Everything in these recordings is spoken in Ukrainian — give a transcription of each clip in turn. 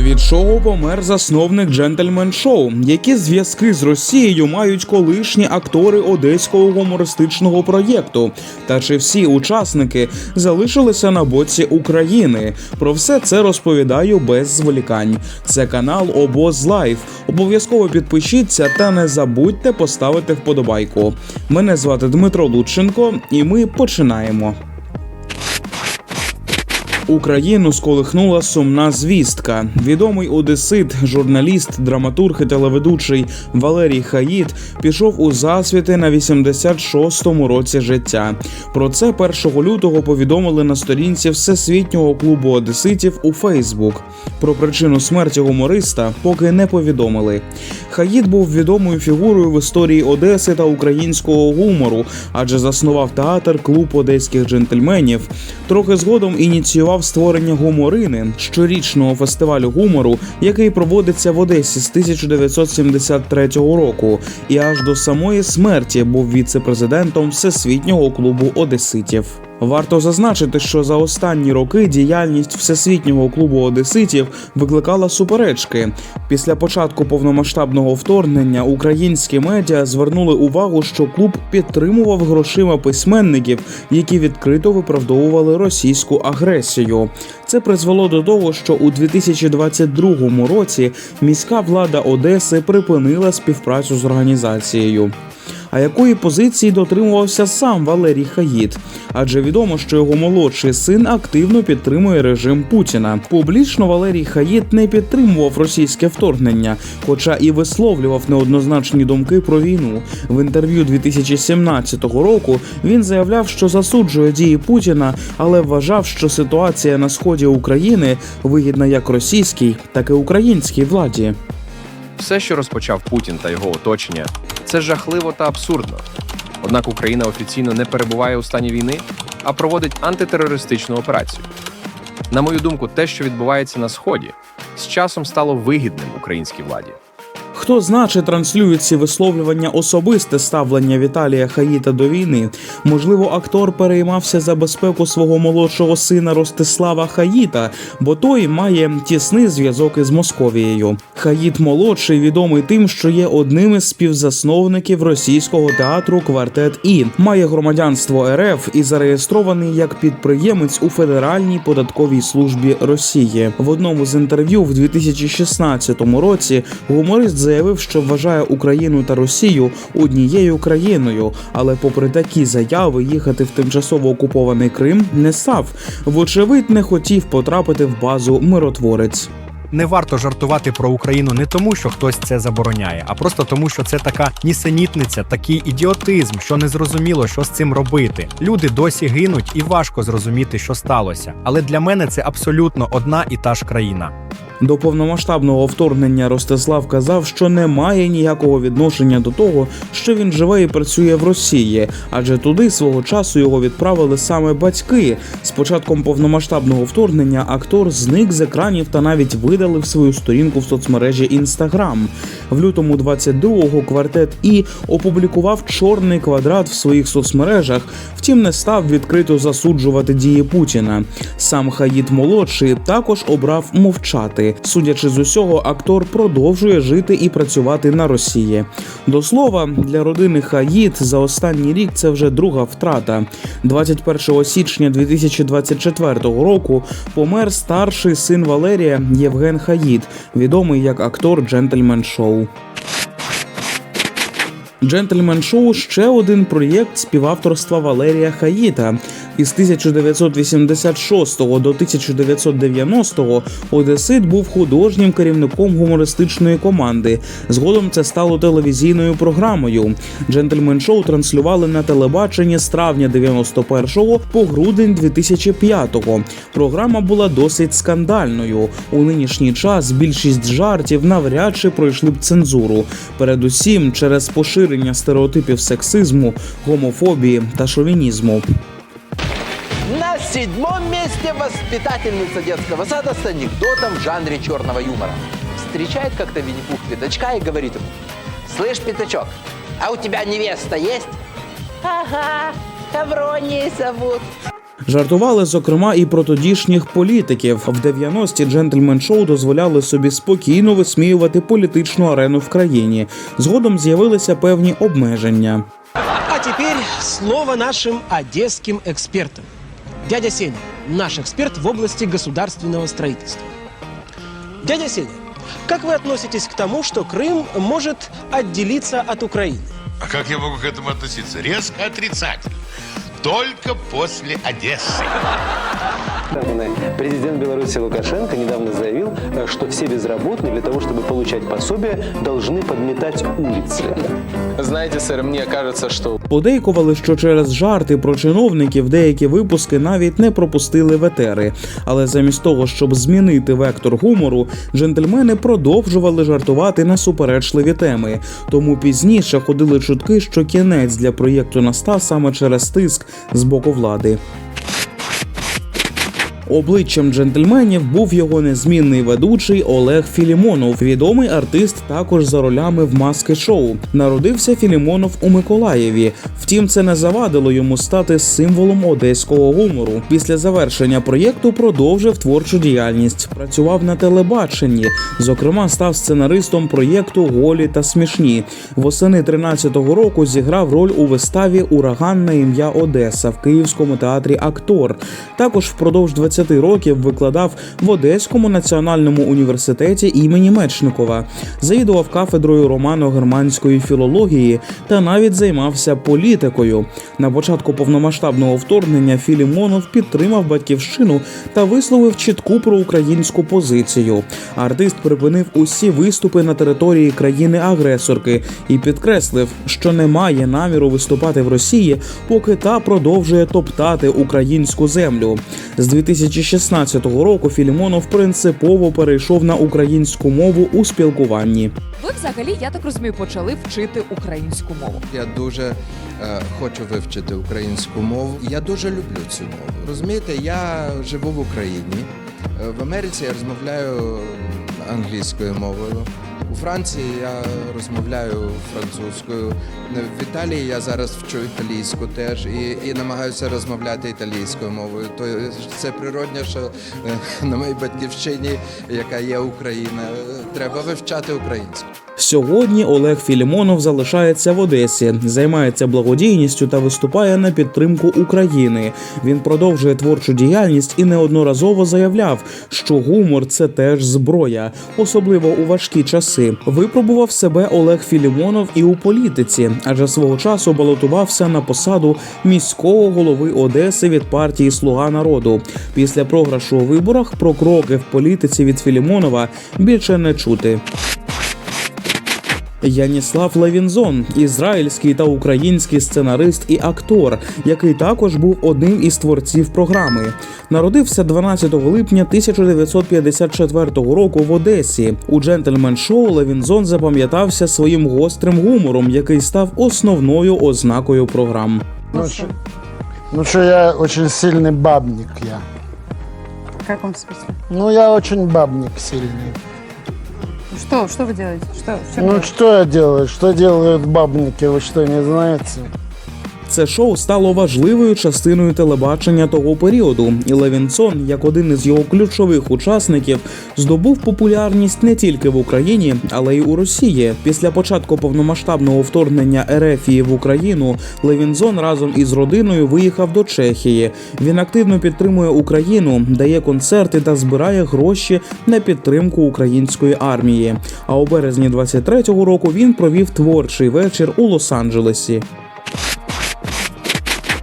Від шоу помер засновник Джентльмен Шоу, які зв'язки з Росією мають колишні актори одеського гумористичного проєкту. Та чи всі учасники залишилися на боці України? Про все це розповідаю без зволікань. Це канал Обоз Лайф. Обов'язково підпишіться та не забудьте поставити вподобайку. Мене звати Дмитро Лученко, і ми починаємо. Україну сколихнула сумна звістка. Відомий одесит, журналіст, драматург і телеведучий Валерій Хаїд пішов у засвіти на 86-му році життя. Про це 1 лютого повідомили на сторінці Всесвітнього клубу одеситів у Фейсбук. Про причину смерті гумориста поки не повідомили. Хаїд був відомою фігурою в історії Одеси та українського гумору, адже заснував театр клуб одеських джентльменів. Трохи згодом ініціював створення гуморини щорічного фестивалю гумору, який проводиться в Одесі з 1973 року, і аж до самої смерті був віце-президентом Всесвітнього клубу одеситів. Варто зазначити, що за останні роки діяльність всесвітнього клубу одеситів викликала суперечки. Після початку повномасштабного вторгнення українські медіа звернули увагу, що клуб підтримував грошима письменників, які відкрито виправдовували російську агресію. Це призвело до того, що у 2022 році міська влада Одеси припинила співпрацю з організацією. А якої позиції дотримувався сам Валерій Хаїд? Адже відомо, що його молодший син активно підтримує режим Путіна. Публічно Валерій Хаїд не підтримував російське вторгнення, хоча і висловлював неоднозначні думки про війну. В інтерв'ю 2017 року він заявляв, що засуджує дії Путіна, але вважав, що ситуація на сході України вигідна як російській, так і українській владі. Все, що розпочав Путін та його оточення, це жахливо та абсурдно. Однак Україна офіційно не перебуває у стані війни, а проводить антитерористичну операцію. На мою думку, те, що відбувається на сході, з часом стало вигідним українській владі. Хто значить транслює ці висловлювання особисте ставлення Віталія Хаїта до війни? Можливо, актор переймався за безпеку свого молодшого сина Ростислава Хаїта, бо той має тісний зв'язок із Московією. Хаїт молодший відомий тим, що є одним із співзасновників російського театру Квартет І має громадянство РФ і зареєстрований як підприємець у Федеральній податковій службі Росії. В одному з інтерв'ю в 2016 році гуморист заявив, що вважає Україну та Росію однією країною, але попри такі заяви їхати в тимчасово окупований Крим не став. Вочевидь, не хотів потрапити в базу миротворець. Не варто жартувати про Україну не тому, що хтось це забороняє, а просто тому, що це така нісенітниця, такий ідіотизм, що не зрозуміло, що з цим робити. Люди досі гинуть, і важко зрозуміти, що сталося. Але для мене це абсолютно одна і та ж країна. До повномасштабного вторгнення Ростислав казав, що не має ніякого відношення до того, що він живе і працює в Росії, адже туди свого часу його відправили саме батьки. З початком повномасштабного вторгнення актор зник з екранів та навіть видалив свою сторінку в соцмережі Інстаграм. В лютому 22-го квартет І опублікував чорний квадрат в своїх соцмережах, втім не став відкрито засуджувати дії Путіна. Сам Хаїд молодший також обрав мовчати. Судячи з усього, актор продовжує жити і працювати на Росії. До слова, для родини Хаїд за останній рік це вже друга втрата. 21 січня 2024 року помер старший син Валерія Євген Хаїд, відомий як актор Джентльмен Шоу. Джентльмен Шоу ще один проєкт співавторства Валерія Хаїта. Із 1986 до 1990 Одесит був художнім керівником гумористичної команди. Згодом це стало телевізійною програмою. Джентльмен Шоу транслювали на телебаченні з травня 91 по грудень 2005. Програма була досить скандальною. У нинішній час більшість жартів навряд чи пройшли б цензуру, передусім через поширення стереотипів сексизму, гомофобії та шовінізму. Седьмом месте воспитательница детского сада с анекдотом в жанре черного юмора. Встречает как-то Винни-Пух пятачка и говорит ему, «Слышь, пятачок, а у тебя невеста есть?» «Ага, Хавронией зовут». Жартували зокрема і про тодішніх політиків. В 90-ті джентльмен шоу дозволяли собі спокійно висміювати політичну арену в країні. Згодом з'явилися певні обмеження. А теперь слово нашим одесским экспертам. Дядя Сеня, наш эксперт в области государственного строительства. Дядя Сеня, как вы относитесь к тому, что Крым может отделиться от Украины? А как я могу к этому относиться? Резко отрицательно. Только после Одессы. Президент Беларуси Лукашенко недавно заявил, э, что все безработные для того, чтобы получать пособие, должны подметать улицы. Знаете, сэр, мне кажется, что Подейкували, що через жарти про чиновників деякі випуски навіть не пропустили в етери. Але замість того, щоб змінити вектор гумору, джентльмени продовжували жартувати на суперечливі теми. Тому пізніше ходили чутки, що кінець для проєкту настав саме через тиск з боку влади. Обличчям джентльменів був його незмінний ведучий Олег Філімонов, відомий артист також за ролями в маски шоу. Народився Філімонов у Миколаєві. Втім, це не завадило йому стати символом одеського гумору. Після завершення проєкту продовжив творчу діяльність. Працював на телебаченні. Зокрема, став сценаристом проєкту Голі та смішні. Восени 13-го року зіграв роль у виставі Ураган на ім'я Одеса в Київському театрі Актор. Також впродовж 20 років викладав в Одеському національному університеті імені Мечникова, завідував кафедрою романо-германської філології та навіть займався політикою. На початку повномасштабного вторгнення Філімонов підтримав батьківщину та висловив чітку проукраїнську позицію. Артист припинив усі виступи на території країни-агресорки і підкреслив, що не має наміру виступати в Росії, поки та продовжує топтати українську землю. З 2016 року Філімонов принципово перейшов на українську мову у спілкуванні. Ви взагалі, я так розумію, почали вчити українську мову. Я дуже е, хочу вивчити українську мову. Я дуже люблю цю мову. Розумієте, я живу в Україні. Е, В Америці я розмовляю англійською мовою. Франції я розмовляю французькою. В Італії я зараз вчу італійську теж і, і намагаюся розмовляти італійською мовою. То це природне, що е, на моїй батьківщині, яка є Україна, е, треба вивчати українську. Сьогодні Олег Філімонов залишається в Одесі, займається благодійністю та виступає на підтримку України. Він продовжує творчу діяльність і неодноразово заявляв, що гумор це теж зброя, особливо у важкі часи. Випробував себе Олег Філімонов і у політиці, адже свого часу балотувався на посаду міського голови Одеси від партії Слуга народу. Після програшу у виборах про кроки в політиці від Філімонова більше не чути. Яніслав Левінзон, ізраїльський та український сценарист і актор, який також був одним із творців програми. Народився 12 липня 1954 року в Одесі. У джентльмен шоу Левінзон запам'ятався своїм гострим гумором, який став основною ознакою програм. Ну, что, ну что я очень сильный бабник я. В каком смысле? Ну я очень бабник сильный. Что, что вы делаете? Что, Ну что я делаю? Что делают бабники? Вы что, не знаете? Це шоу стало важливою частиною телебачення того періоду, і Левінсон, як один із його ключових учасників, здобув популярність не тільки в Україні, але й у Росії. Після початку повномасштабного вторгнення Ерефії в Україну Левінсон разом із родиною виїхав до Чехії. Він активно підтримує Україну, дає концерти та збирає гроші на підтримку української армії. А у березні 23-го року він провів творчий вечір у Лос-Анджелесі.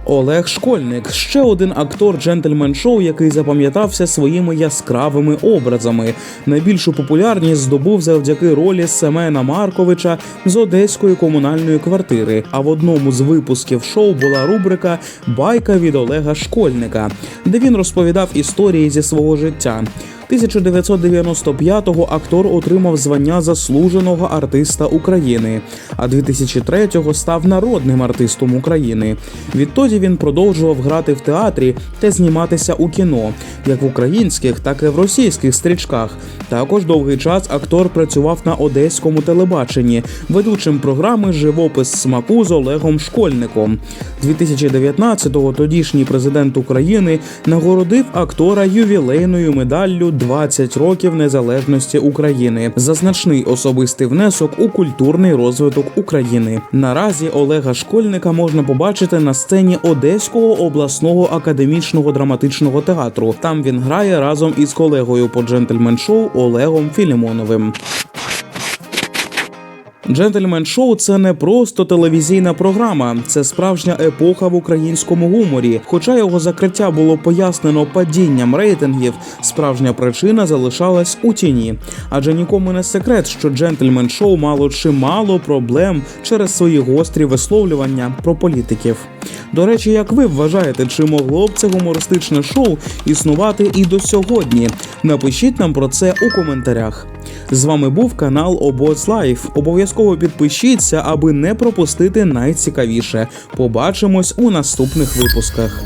Олег Школьник ще один актор джентльмен шоу, який запам'ятався своїми яскравими образами. Найбільшу популярність здобув завдяки ролі Семена Марковича з одеської комунальної квартири. А в одному з випусків шоу була рубрика Байка від Олега Школьника, де він розповідав історії зі свого життя. 1995-го актор отримав звання заслуженого артиста України, а 2003-го став народним артистом України. Відтоді він продовжував грати в театрі та зніматися у кіно, як в українських, так і в російських стрічках. Також довгий час актор працював на одеському телебаченні, ведучим програми Живопис смаку з Олегом Школьником. 2019-го тодішній президент України нагородив актора ювілейною медаллю «20 років незалежності України за значний особистий внесок у культурний розвиток України. Наразі Олега Школьника можна побачити на сцені Одеського обласного академічного драматичного театру. Там він грає разом із колегою по джентльмен-шоу Олегом Філімоновим. Джентльмен шоу це не просто телевізійна програма, це справжня епоха в українському гуморі. Хоча його закриття було пояснено падінням рейтингів, справжня причина залишалась у тіні. Адже нікому не секрет, що джентльмен шоу мало чимало проблем через свої гострі висловлювання про політиків. До речі, як ви вважаєте, чи могло б це гумористичне шоу існувати і до сьогодні? Напишіть нам про це у коментарях. З вами був канал Обоз Лайф. Обов'язково підпишіться, аби не пропустити найцікавіше. Побачимось у наступних випусках.